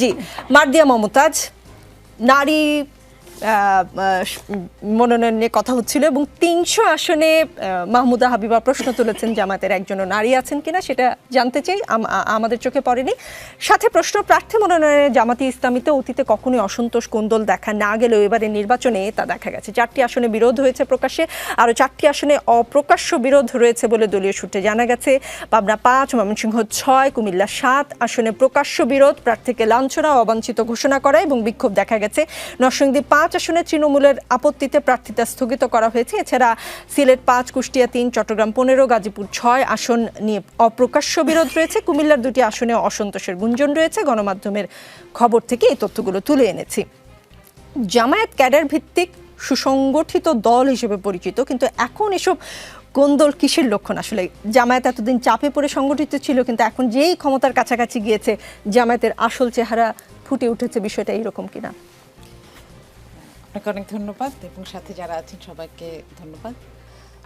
জি মার্দিয়া মমতাজ নারী মনোনয়ন নিয়ে কথা হচ্ছিল এবং তিনশো আসনে মাহমুদা হাবিবা প্রশ্ন তুলেছেন জামাতের একজনও নারী আছেন কিনা সেটা জানতে চাই আমাদের চোখে পড়েনি। সাথে প্রশ্ন, প্রার্থী মনোনয়নে জামাতি ইসলামীতে অতীতে কখনোই অসন্তোষ কোন্দল দেখা না গেলেও এবারে নির্বাচনে তা দেখা গেছে। চারটি আসনে বিরোধ হয়েছে প্রকাশ্যে, আরও চারটি আসনে অপ্রকাশ্য বিরোধ রয়েছে বলে দলীয় সূত্রে জানা গেছে। পাবনা পাঁচ, ময়মনসিংহ ছয়, কুমিল্লা সাত আসনে প্রকাশ্য বিরোধ, প্রার্থীকে লাঞ্ছনা অবাঞ্ছিত ঘোষণা করা এবং বিক্ষোভ দেখা গেছে। নরসিংদী পাঁচ আসনে তৃণমূলের আপত্তিতে প্রার্থিতা স্থগিত করা হয়েছে। এছাড়া সিলেট পাঁচ, কুষ্টিয়া তিন, চট্টগ্রাম পনেরো, গাজীপুর ছয় আসন নিয়ে অপ্রকাশ্য বিরোধ রয়েছে। কুমিল্লার দুটি আসনে অসন্তোষের গুঞ্জন রয়েছে। গণমাধ্যমের খবর থেকে এই তথ্যগুলো তুলে এনেছি। জামায়াত ক্যাডার ভিত্তিক সুসংগঠিত দল হিসেবে পরিচিত, কিন্তু এখন এসব কোন্দল কিসের লক্ষণ? আসলে জামায়াত এতদিন চাপে পড়ে সংগঠিত ছিল, কিন্তু এখন যেই ক্ষমতার কাছাকাছি গিয়েছে, জামায়াতের আসল চেহারা ফুটে উঠেছে বিষয়টা এইরকম কিনা? আপনাকে অনেক ধন্যবাদ এবং সাথে যারা আছেন সবাইকে ধন্যবাদ।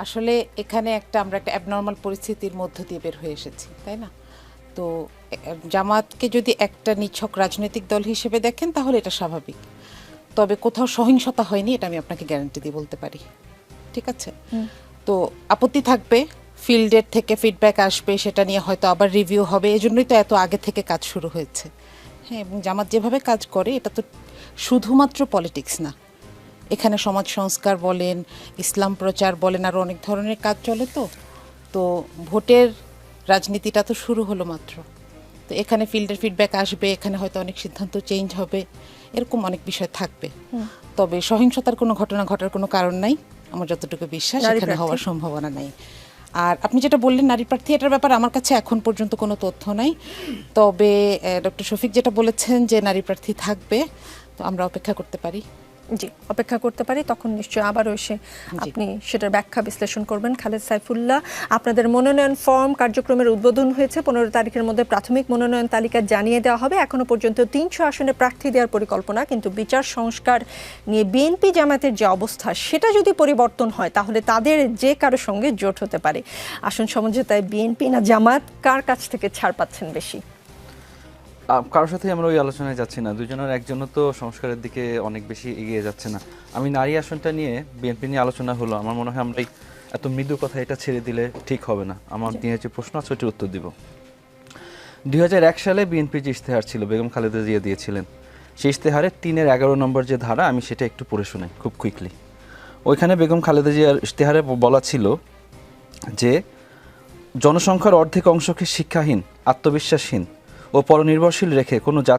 আসলে এখানে একটা আমরা একটা অ্যাবনর্মাল পরিস্থিতির মধ্য দিয়ে বের হয়ে এসেছি তাই না? তো জামাতকে যদি একটা নিছক রাজনৈতিক দল হিসেবে দেখেন তাহলে এটা স্বাভাবিক। তবে কোথাও সহিংসতা হয়নি এটা আমি আপনাকে গ্যারান্টি দিয়ে বলতে পারি। ঠিক আছে? তো আপত্তি থাকবে ফিল্ডের থেকে ফিডব্যাক আসবে সেটা নিয়ে হয়তো আবার রিভিউ হবে এজন্যই তো এত আগে থেকে কাজ শুরু হয়েছে। হ্যাঁ এবং জামাত যেভাবে কাজ করে এটা তো শুধুমাত্র পলিটিক্স না। এখানে সমাজ সংস্কার বলেন ইসলাম প্রচার বলেন আরও অনেক ধরনের কাজ চলে তো। তো ভোটের রাজনীতিটা তো শুরু হলো মাত্র। তো এখানে ফিল্ডের ফিডব্যাক আসবে এখানে হয়তো অনেক সিদ্ধান্ত চেঞ্জ হবে এরকম অনেক বিষয় থাকবে। তবে সহিংসতার কোনো ঘটনা ঘটার কোনো কারণ নাই আমার যতটুকু বিশ্বাস এখানে হওয়ার সম্ভাবনা নেই। আর আপনি যেটা বললেন নারী প্রার্থী এটার ব্যাপারে আমার কাছে এখন পর্যন্ত কোনো তথ্য নাই। তবে ডক্টর শফিক যেটা বলেছেন যে নারী প্রার্থী থাকবে তো আমরা অপেক্ষা করতে পারি। জি অপেক্ষা করতে পারি তখন নিশ্চয়ই আবারও এসে আপনি সেটার ব্যাখ্যা বিশ্লেষণ করবেন। খালেদ সাইফুল্লাহ আপনাদের মনোনয়ন ফর্ম কার্যক্রমের উদ্বোধন হয়েছে পনেরো তারিখের মধ্যে প্রাথমিক মনোনয়ন তালিকা জানিয়ে দেওয়া হবে। এখনও পর্যন্ত তিনশো আসনে প্রার্থী দেওয়ার পরিকল্পনা কিন্তু বিচার সংস্কার নিয়ে বিএনপি জামাতের যে অবস্থা সেটা যদি পরিবর্তন হয় তাহলে তাদের যে কারও সঙ্গে জোট হতে পারে। আসন সমঝোতায় বিএনপি না জামাত কার কাছ থেকে ছাড় পাচ্ছেন বেশি? কারোর সাথে আমরা ওই আলোচনায় যাচ্ছি না। দুজনের একজনও তো সংস্কারের দিকে অনেক বেশি এগিয়ে যাচ্ছে না। আমি নারী আসনটা নিয়ে বিএনপি নিয়ে আলোচনা হলো। আমার মনে হয় আমরা এই এত মৃদু কথা এটা ছেড়ে দিলে ঠিক হবে না। আমার নিয়ে যে প্রশ্ন আছে ওটির উত্তর দিব। দুই হাজার এক সালে বিএনপি যে ইশতেহার ছিল বেগম খালেদা জিয়া দিয়েছিলেন সেই ইশতেহারে তিনের এগারো নম্বর যে ধারা আমি সেটা একটু পড়ে শোনাই খুব কুইকলি ওইখানে বেগম খালেদা জিয়ার ইশতেহারে বলা ছিল যে জনসংখ্যার অর্ধেক অংশকে শিক্ষাহীন আত্মবিশ্বাসহীন ও পরনির্ভরশীল রেখে কোনো